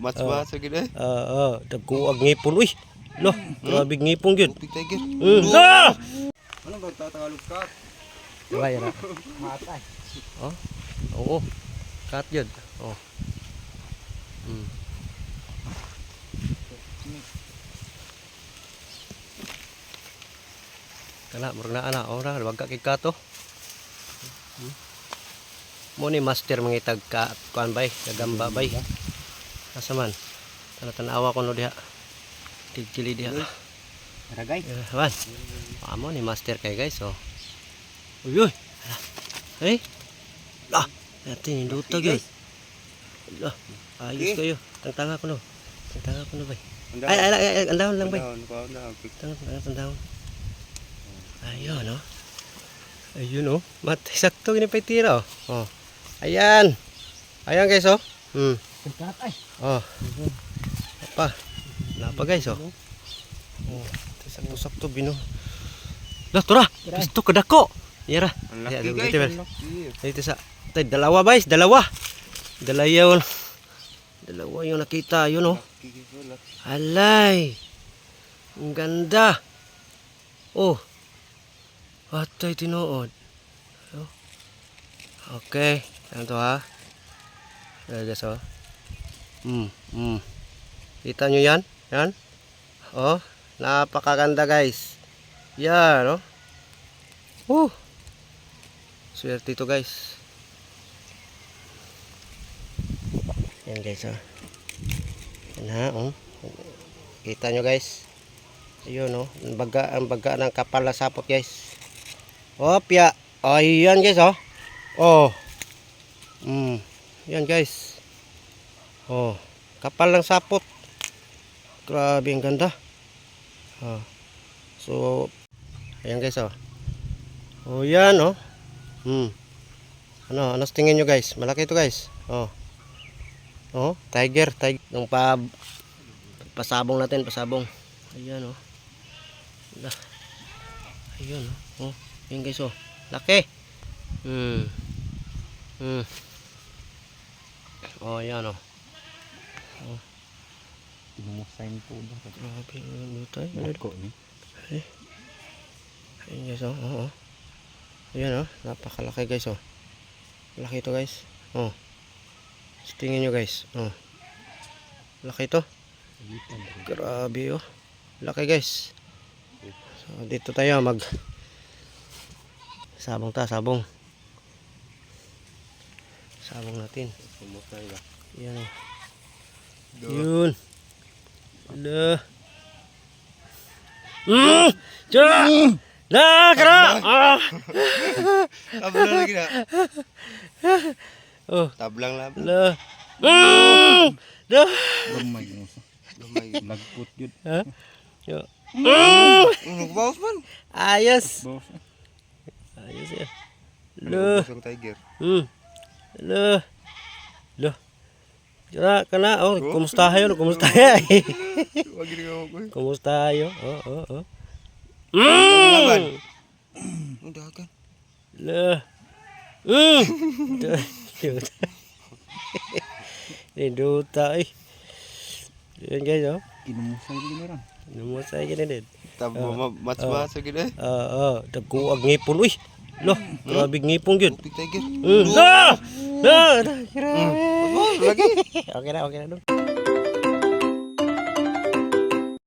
Mas mas lagi dah. Ah, ah, dagko ang ngipon. Uy, lo, grabe ngipon gyud. Big tiger. Mm. Ah! Ano ba tatagalog ka? Diba yan ah. Matay. Oh, oo. Cut yun. Oh. Mm. Kana, murag na ana. Oh, na, wag ka kay. Hmm. Mo ni master mangitag ka kuan bay, nagamba bay. Asa man? Tanawa ko no diha. Tigkili diha. Ragay. Eh, Wan. Amo ni master kay guys oh. Uy uy. Eh. Ah, natin luto gyud. Ah, ayos kayo. Tangtanga ko no. Tangtanga ko no bay. Ay, ay, ay, ay, andahon lang bay. Tangtanga, tangtanga. Ayun oh. Ayun oh. Mat, sakto gini pa tira oh. Oh. Ayan. Ayan guys oh. Hmm. Katay. Oh. Apa? Napa guys oh. Oh, sakto-sakto bino. Lah, tura. Pisto kadako. Yara. Ya, guys. Dito sa tay dalawa guys, dalawa. Dalawa. Dalawa yung nakita, yun oh. Oh. Alay. Ang ganda. Oh. Atay tinuod. Okay. Ano to ha? Guys oh. Hmm. Hmm. Kita nyo yan? Yan? Oh. Napakaganda guys. Yan oh. Oh. Swerte ito guys. Yan guys oh. Yan ha oh. Kita nyo guys. Ayun oh. Ang baga, ang baga ng kapal na sapot guys. Opya. Ayan guys oh. Oh. Mm. Yan guys. Oh. Kapal ng sapot. Grabe ang ganda. Oh. So, ayan guys oh. Oh, yan oh. Hmm. Ano, ano tingin nyo guys? Malaki ito guys. Oh. Oh, tiger, tiger. Nung pa pasabong natin, pasabong. Ayan oh. Ayun oh. Oh, yan guys oh. Laki. Hmm. Hmm. Oh, yan oh. Tinusain po ba? Grabe, tayo? Lako ni. Ayan guys oh. Oo. oh. Ayan oh. Napakalaki guys oh. Laki ito guys. Oh. So, tingin nyo guys. Oh. Laki ito. Grabe oh. Laki guys. So, dito tayo mag sabong ta, sabong. Sabong natin. Yan oh. Yun. Ala. Mm! Tira! La, kara! Ah! Tablang lagi na. Oh, Tablang lang. la. Mm! La. Lumay mo. Lumay. Nagput yun. Ha? Yo. Mm! Nagbawas man. Ayos. Ayos ya. La. Kusang tiger. Hmm. Tira, kana. Oh, kumusta kayo? Kumusta kayo? Gini ko. kumusta kayo? Oh, oh, oh. Laban. Mm! Ang dagan. La. Mm. Duta. Ni duta eh. Yan guys oh. Kinumusay ko gini ron. Namusay gini din. Tabo mas lagi dah. Ah, ah, dagko ang ngipon uy. Lo, grabe ngipon gyud. Mm. Ah! Ah! Grabe. Lagi. Okay okay.